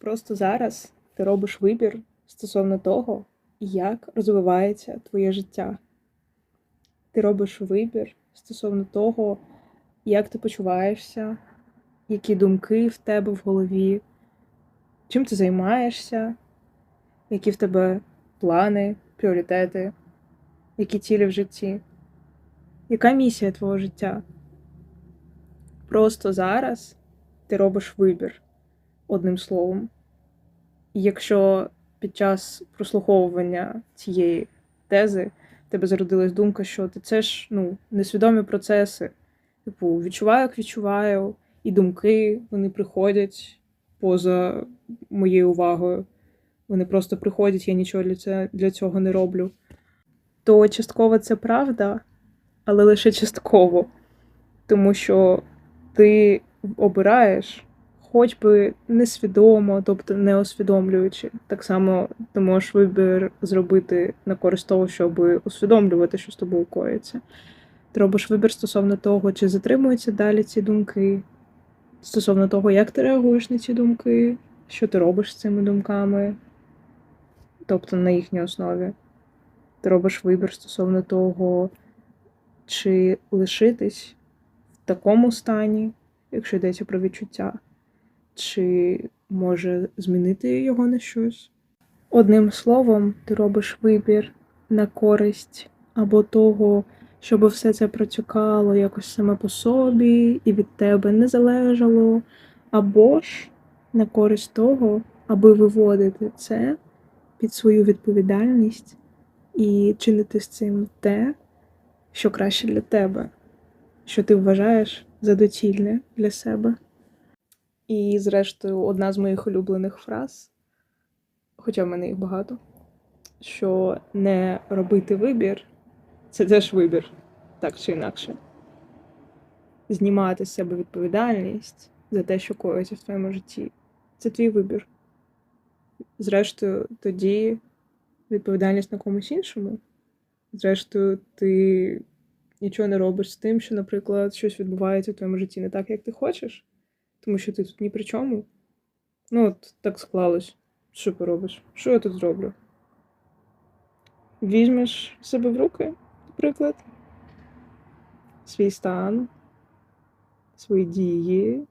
Просто зараз ти робиш вибір стосовно того, як розвивається твоє життя. Ти робиш вибір стосовно того, як ти почуваєшся, які думки в тебе в голові, чим ти займаєшся, які в тебе плани, пріоритети, які цілі в житті, яка місія твого життя. Просто зараз ти робиш вибір одним словом. Якщо під час прослуховування цієї тези в тебе зародилась думка, що ти це ж ну, несвідомі процеси. Типу, відчуваю, як відчуваю, і думки вони приходять поза моєю увагою. Вони просто приходять, я нічого для цього не роблю. То частково це правда, але лише частково. Тому що ти обираєш, хоч би несвідомо, тобто не усвідомлюючи. Так само ти можеш вибір зробити на користь того, щоб усвідомлювати, що з тобою коїться. Ти робиш вибір стосовно того, чи затримуються далі ці думки, стосовно того, як ти реагуєш на ці думки, що ти робиш з цими думками, тобто на їхній основі. Ти робиш вибір стосовно того, чи лишитись в такому стані, якщо йдеться про відчуття, чи може змінити його на щось. Одним словом, ти робиш вибір на користь або того, щоб все це протікало якось саме по собі і від тебе не залежало, або ж на користь того, аби виводити це під свою відповідальність і чинити з цим те, що краще для тебе, що ти вважаєш за доцільне для себе. І, зрештою, одна з моїх улюблених фраз, хоча в мене їх багато, що не робити вибір це теж вибір, так чи інакше. Знімати з себе відповідальність за те, що коїться в твоєму житті. Це твій вибір. Зрештою, тоді відповідальність на комусь іншому. Зрештою, ти нічого не робиш з тим, що, наприклад, щось відбувається в твоєму житті не так, як ти хочеш, тому що ти тут ні при чому. Ну, от так склалось. Що поробиш? Що я тут зроблю? Візьмеш себе в руки, наприклад, свій стан, свої дії,